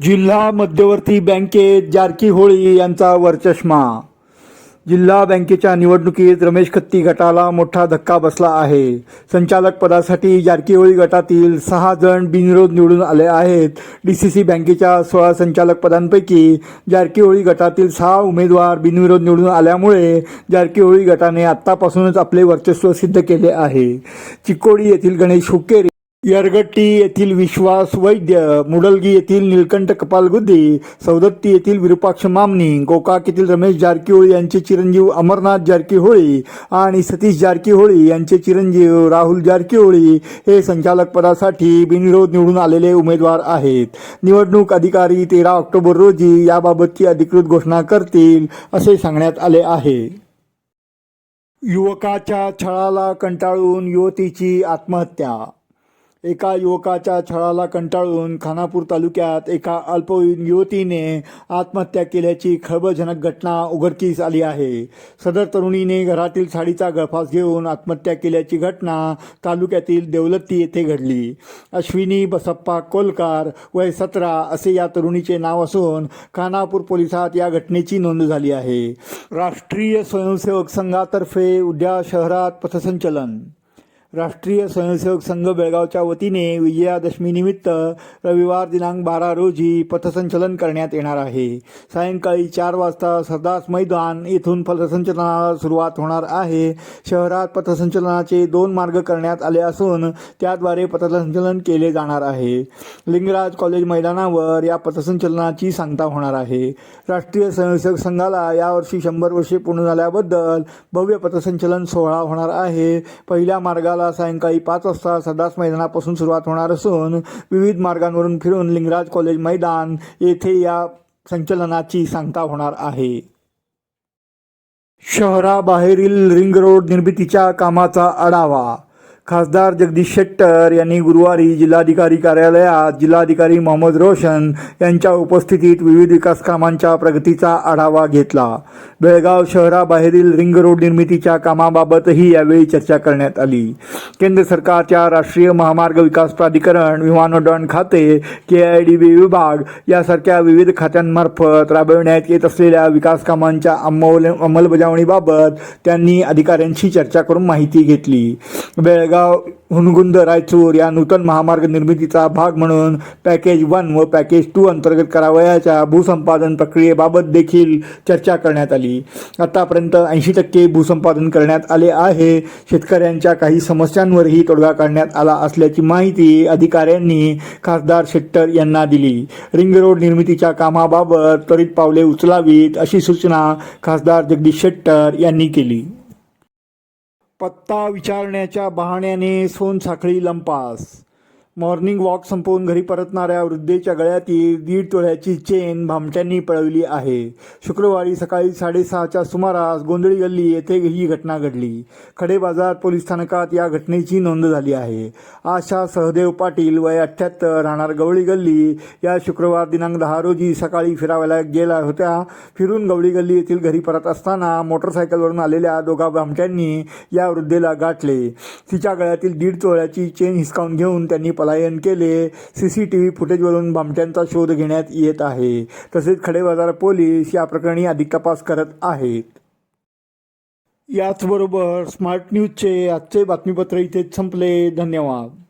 जिल्हा मध्यवर्ती बँकेत जारकी होळी यांचा वरचष्मा जिल्हा बँकेच्या निवडणुकीत रमेश खत्ती गटाला मोठा धक्का बसला आहे. संचालक पदासाठी जारकीहोळी गटातील सहा जण बिनविरोध निवडून आले आहेत. डी सी सी बँकेच्या सोळा संचालक पदांपैकी जारकीहोळी गटातील सहा उमेदवार बिनविरोध निवडून आल्यामुळे जारकीहोळी गटाने आत्तापासूनच आपले वर्चस्व सिद्ध केले आहे. चिकोडी येथील गणेश हुकेरी यरगट्टी येथील विश्वास वैद्य मुडलगी येथील निलकंठ कपालगुद्दी सौदत्ती येथील विरुपाक्ष मामनी गोकाक येथील रमेश जारकीहोळी यांचे चिरंजीव अमरनाथ जारकीहोळी आणि सतीश जारकीहोळी यांचे चिरंजीव राहुल जारकीहोळी हे संचालक पदासाठी बिनविरोध निवडून आलेले उमेदवार आहेत. निवडणूक अधिकारी तेरा ऑक्टोबर रोजी याबाबतची अधिकृत घोषणा करतील असे सांगण्यात आले आहे. युवकाच्या छळाला कंटाळून युवतीची आत्महत्या एका युवकाच्या छळाला कंटाळून खानापूर तालुक्यात एका अल्पवयीन युवतीने आत्महत्या केल्याची खळबळजनक घटना उघडकीस आली आहे. सदर तरुणीने घरातील साडीचा गळफास घेऊन आत्महत्या केल्याची घटना तालुक्यातील देवलत्ती येथे घडली. अश्विनी बसप्पा कोलकार वय सतरा असे या तरुणीचे नाव असून खानापूर पोलिसात या घटनेची नोंद झाली आहे. राष्ट्रीय स्वयंसेवक संघातर्फे उद्या शहरात पथसंचलन. राष्ट्रीय स्वयंसेवक संघ बेळगावच्या वतीने विजयादशमीनिमित्त रविवार दिनांक बारा रोजी पथसंचलन करण्यात येणार आहे. सायंकाळी चार वाजता सरदास मैदान येथून पथसंचलनाला सुरुवात होणार आहे. शहरात पथसंचलनाचे दोन मार्ग करण्यात आले असून त्याद्वारे पथसंचलन केले जाणार आहे. लिंगराज कॉलेज मैदानावर या पथसंचलनाची सांगता होणार आहे. राष्ट्रीय स्वयंसेवक संघाला यावर्षी शंभर वर्षे पूर्ण झाल्याबद्दल भव्य पथसंचलन सोहळा होणार आहे. पहिल्या मार्गाला सायंकाळी पाच वाजता सदास मैदानापासून सुरुवात होणार असून विविध मार्गांवरून फिरून लिंगराज कॉलेज मैदान येथे या संचलनाची सांगता होणार आहे. शहराबाहेरील रिंग रोड निर्मितीच्या कामाचा आढावा खासदार जगदीश शेट्टर यांनी गुरुवारी जिल्हाधिकारी कार्यालयात जिल्हाधिकारी मोहम्मद रोशन यांच्या उपस्थितीत विविध विकास कामांच्या प्रगतीचा आढावा घेतला. बेळगाव शहराबाहेरील रिंग रोड निर्मितीच्या कामाबाबतही यावेळी चर्चा करण्यात आली. केंद्र सरकारच्या राष्ट्रीय महामार्ग विकास प्राधिकरण विमानोड्डाण खाते के आय डी बी विभाग यासारख्या विविध खात्यांमार्फत राबविण्यात येत असलेल्या विकास कामांच्या अंमल अंमलबजावणीबाबत त्यांनी अधिकाऱ्यांशी चर्चा करून माहिती घेतली. बेळगाव हुनगुंद रायचूर या नूतन महामार्ग निर्मितीचा भाग म्हणून पॅकेज वन व पॅकेज टू अंतर्गत करावयाच्या भूसंपादन प्रक्रियेबाबत देखील चर्चा करण्यात आली. आतापर्यंत ऐंशी टक्के भूसंपादन करण्यात आले आहे. शेतकऱ्यांच्या काही समस्यांवरही तोडगा काढण्यात आला असल्याची माहिती अधिकाऱ्यांनी खासदार शेट्टर यांना दिली. रिंग रोड निर्मितीच्या कामाबाबत त्वरित पावले उचलावीत अशी सूचना खासदार जगदीश शेट्टर यांनी केली. पत्ता विचारण्याच्या बहाण्याने सोनसाखळी लंपास. मॉर्निंग वॉक संपवून घरी परतणाऱ्या वृद्धेच्या गळ्यातील दीड तोळ्याची चेन भामट्यांनी पळवली आहे. शुक्रवारी सकाळी साडेसहाच्या सुमारास गोंधळी गल्ली येथे ही घटना घडली. खडेबाजार पोलीस स्थानकात या घटनेची नोंद झाली आहे. आशा सहदेव पाटील वय अठ्ठ्याहत्तर राहणार गवळी गल्ली. या शुक्रवार दिनांक दहा रोजी सकाळी फिरावायला गेल्या होत्या फिरून गवळी गल्ली येथील घरी परत असताना मोटरसायकलवरून आलेल्या दोघा भामट्यांनी या वृद्धेला गाठले. तिच्या गळ्यातील दीड तोळ्याची चेन हिसकावून घेऊन त्यांनी पलायन केले सी सी टी व्ही फुटेजवरून भामट्यांचा शोध घेण्यात येत आहे. तसेच खडेबाजार पोलीस या प्रकरणी अधिक तपास करत आहेत. याचबरोबर स्मार्ट न्यूजचे आजचे बातमीपत्र इथेच संपले. धन्यवाद.